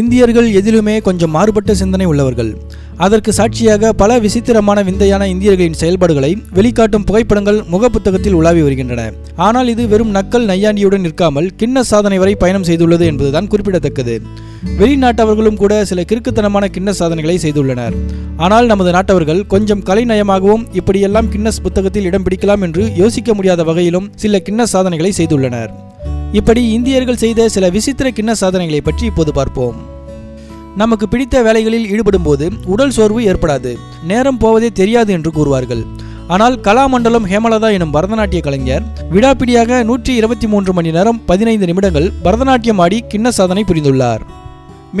இந்தியர்கள் எதிலுமே கொஞ்சம் மாறுபட்ட சிந்தனை உள்ளவர்கள். அதற்கு சாட்சியாக பல விசித்திரமான விந்தையான இந்தியர்களின் செயல்பாடுகளை வெளிக்காட்டும் புகைப்படங்கள் முகப்புத்தகத்தில் உலாவி வருகின்றன. ஆனால் இது வெறும் நக்கல் நையாண்டியுடன் நிற்காமல் கிண்ண சாதனை வரை பயணம் செய்துள்ளது என்பதுதான் குறிப்பிடத்தக்கது. வெளிநாட்டவர்களும் கூட சில கிறுக்குத்தனமான கிண்ண சாதனைகளை செய்துள்ளனர். ஆனால் நமது நாட்டவர்கள் கொஞ்சம் கலைநயமாகவும் இப்படியெல்லாம் கின்னஸ் புத்தகத்தில் இடம் பிடிக்கலாம் என்று யோசிக்க முடியாத வகையிலும் சில கிண்ண சாதனைகளை செய்துள்ளனர். இப்படி இந்தியர்கள் செய்த சில விசித்திர கிண்ண சாதனைகளை பற்றி இப்போது பார்ப்போம். நமக்கு பிடித்த வேலைகளில் ஈடுபடும் போது உடல் சோர்வு ஏற்படாது. நேரம் போவதே தெரியாது என்று கூறுவார்கள். ஆனால் கலாமண்டலம் ஹேமலதா எனும் பரதநாட்டிய கலைஞர் விடாப்பிடியாக நூற்றி இருபத்தி மூன்று மணி நேரம் பதினைந்து நிமிடங்கள் பரதநாட்டியம் ஆடி கிண்ண சாதனை புரிந்துள்ளார்.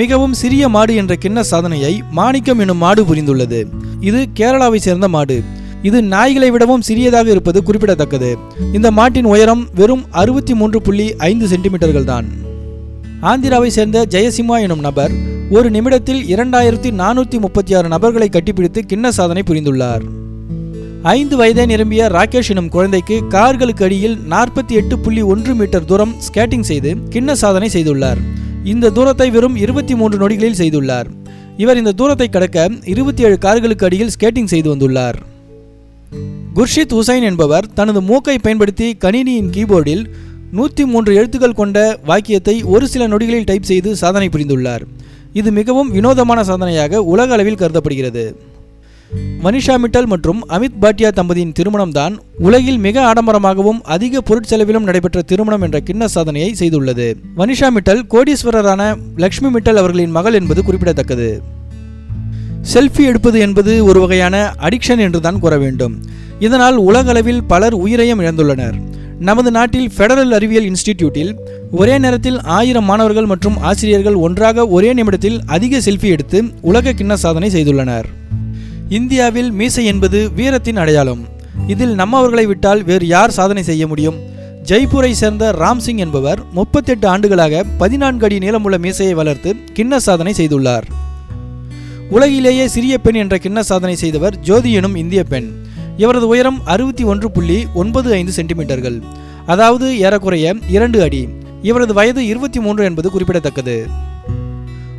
மிகவும் சிறிய மாடு என்ற கிண்ண சாதனையை மாணிக்கம் எனும் மாடு புரிந்துள்ளது. இது கேரளாவை சேர்ந்த மாடு. இது நாய்களை விடவும் சிறியதாக இருப்பது குறிப்பிடத்தக்கது. இந்த மாட்டின் உயரம் வெறும் அறுபத்தி மூன்று புள்ளி ஐந்து சென்டிமீட்டர்கள் தான். ஆந்திராவை சேர்ந்த ஜெயசிம்மா எனும் நபர் ஒரு நிமிடத்தில் இரண்டாயிரத்தி நானூற்றி முப்பத்தி ஆறு நபர்களை கட்டிப்பிடித்து கிண்ண சாதனை புரிந்துள்ளார். ஐந்து வயதே நிரம்பிய ராகேஷ் எனும் குழந்தைக்கு கார்களுக்கு அடியில் நாற்பத்தி எட்டு புள்ளி ஒன்று மீட்டர் தூரம் ஸ்கேட்டிங் செய்து கிண்ண சாதனை செய்துள்ளார். இந்த தூரத்தை வெறும் இருபத்தி மூன்று நொடிகளில் செய்துள்ளார். இவர் இந்த தூரத்தை கடக்க இருபத்தி ஏழு கார்களுக்கு அடியில் ஸ்கேட்டிங் செய்து வந்துள்ளார். குர்ஷித் ஹுசைன் என்பவர் தனது மூக்கை பயன்படுத்தி கணினியின் கீபோர்டில் நூற்றி மூன்று எழுத்துக்கள் கொண்ட வாக்கியத்தை ஒரு சில நொடிகளில் டைப் செய்து சாதனை புரிந்துள்ளார். இது மிகவும் வினோதமான சாதனையாக உலக அளவில் கருதப்படுகிறது. மனிஷா மிட்டல் மற்றும் அமித் பாட்டியா தம்பதியின் திருமணம்தான் உலகில் மிக ஆடம்பரமாகவும் அதிக பொருட்செலவிலும் நடைபெற்ற திருமணம் என்ற கிண்ண சாதனையை செய்துள்ளது. மனிஷா மிட்டல் கோடீஸ்வரரான லக்ஷ்மி மிட்டல் அவர்களின் மகள் என்பது குறிப்பிடத்தக்கது. செல்ஃபி எடுப்பது என்பது ஒரு வகையான அடிக்ஷன் என்றுதான் கூற வேண்டும். இதனால் உலகளவில் பலர் உயிரையும் இழந்துள்ளனர். நமது நாட்டில் ஃபெடரல் அறிவியல் இன்ஸ்டிடியூட்டில் ஒரே நேரத்தில் ஆயிரம் மாணவர்கள் மற்றும் ஆசிரியர்கள் ஒன்றாக ஒரே நிமிடத்தில் அதிக செல்ஃபி எடுத்து உலக கிண்ண சாதனை செய்துள்ளனர். இந்தியாவில் மீசை என்பது வீரத்தின் அடையாளம். இதில் நம்மவர்களை விட்டால் வேறு யார் சாதனை செய்ய முடியும்? ஜெய்ப்பூரை சேர்ந்த ராம்சிங் என்பவர் முப்பத்தெட்டு ஆண்டுகளாக பதினான்கு அடி நீளமுள்ள மீசையை வளர்த்து கிண்ண சாதனை செய்துள்ளார். உலகிலேயே சிறிய பெண் என்ற கிண்ண சாதனை செய்தவர் ஜோதி எனும் இந்திய பெண். இவரது உயரம் அறுபத்தி ஒன்று புள்ளி ஒன்பது ஐந்து சென்டிமீட்டர்கள். அதாவது ஏறக்குறைய இரண்டு அடி. இவரது வயது இருபத்தி மூன்று என்பது குறிப்பிடத்தக்கது.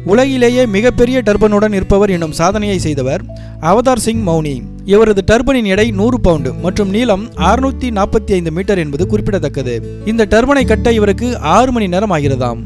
உலகிலேயே மிகப்பெரிய டர்பனுடன் இருப்பவர் எனும் சாதனையை செய்தவர் அவதார் சிங் மௌனி. இவரது டர்பனின் எடை நூறு பவுண்டு மற்றும் நீளம் அறுநூத்தி நாற்பத்தி ஐந்து மீட்டர் என்பது குறிப்பிடத்தக்கது. இந்த டர்பனை கட்ட இவருக்கு ஆறு மணி நேரம் ஆகிறதாம்.